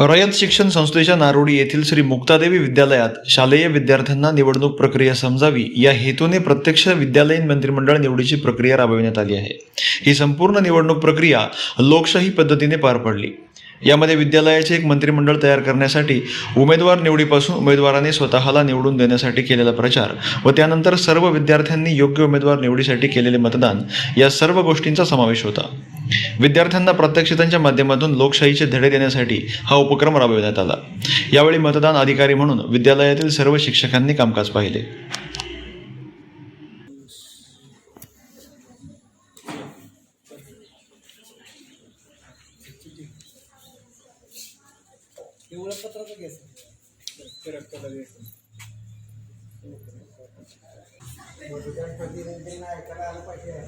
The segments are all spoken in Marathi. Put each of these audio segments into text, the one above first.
रयत शिक्षण संस्थेच्या नारोडी येथील श्री मुक्तादेवी विद्यालयात शालेय विद्यार्थ्यांना निवडणूक प्रक्रिया समजावी या हेतूने प्रत्यक्ष विद्यालयीन मंत्रिमंडळ निवडीची प्रक्रिया राबविण्यात आली आहे. ही संपूर्ण निवडणूक प्रक्रिया लोकशाही पद्धतीने पार पडली. यामध्ये विद्यालयाचे एक मंत्रिमंडळ तयार करण्यासाठी उमेदवार निवडीपासून उमेदवाराने स्वतःला निवडून देण्यासाठी केलेला प्रचार व त्यानंतर सर्व विद्यार्थ्यांनी योग्य उमेदवार निवडीसाठी केलेले मतदान या सर्व गोष्टींचा समावेश होता. विद्यार्थ्यांना प्रात्यक्षिकांच्या माध्यमातून लोकशाहीचे धडे देण्यासाठी हा उपक्रम राबविण्यात आला. यावेळी मतदान अधिकारी म्हणून विद्यालयातील सर्व शिक्षकांनी कामकाज पाहिले.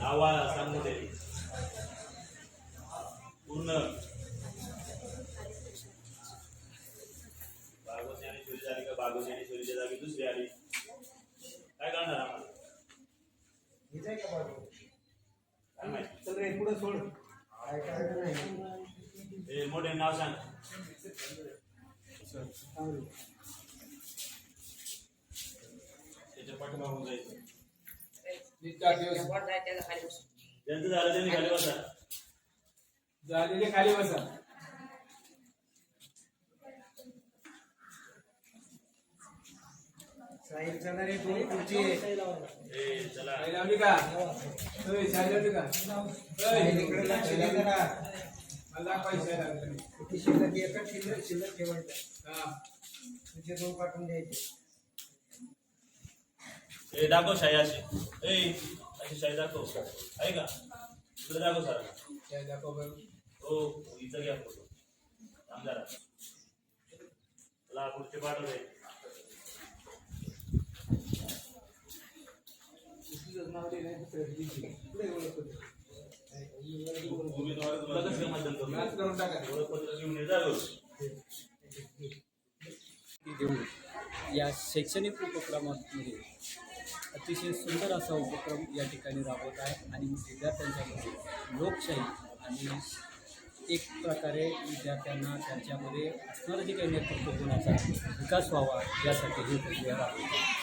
आवाज सांगू दे पूर्ण. बागोची आणि चोरी झाली का? आणि चोरीच्या जागी दुसरी आली. काय करणार आम्हाला? काय माहिती? चल रे पुढे सोड. हे मोठे नाव सांग. त्याच्या पाठीमागून जायचं. ज्यांचं झालं त्यांनी खाली बसा. झालेले खाली बसा. चला रे पुढची. लावली का? होय, साई लावली का? होय, इकडे लक्ष दे जरा. मला दाखवायचं साई लावली. का. किती शिल्लक एकच शिल्लक शिल्लक ठेवायचं. हा. तुझे दोन पाठवून द्यायचे. ए दाखव शाही अशी. ए अशी शाही दाखव. आहे का? इकडे दाखव सर. दाखव बरं. हो इथं घ्या फोटो पुढचे पाठवले. उमेदवार मतदान करू करून टाका. ओळखपत्र घेऊन जा या शैक्षणिक उपक्रमामध्ये अतिशय सुंदर असा उपक्रम या ठिकाणी राबवत आहे आणि विद्यार्थ्यांच्यामध्ये लोकशाही आणि एक प्रकारे विद्यार्थ्यांना त्यांच्यामध्ये असणारं जे काही नेतृत्व गुणाचा विकास व्हावा यासाठी ही प्रक्रिया राबवत आहे.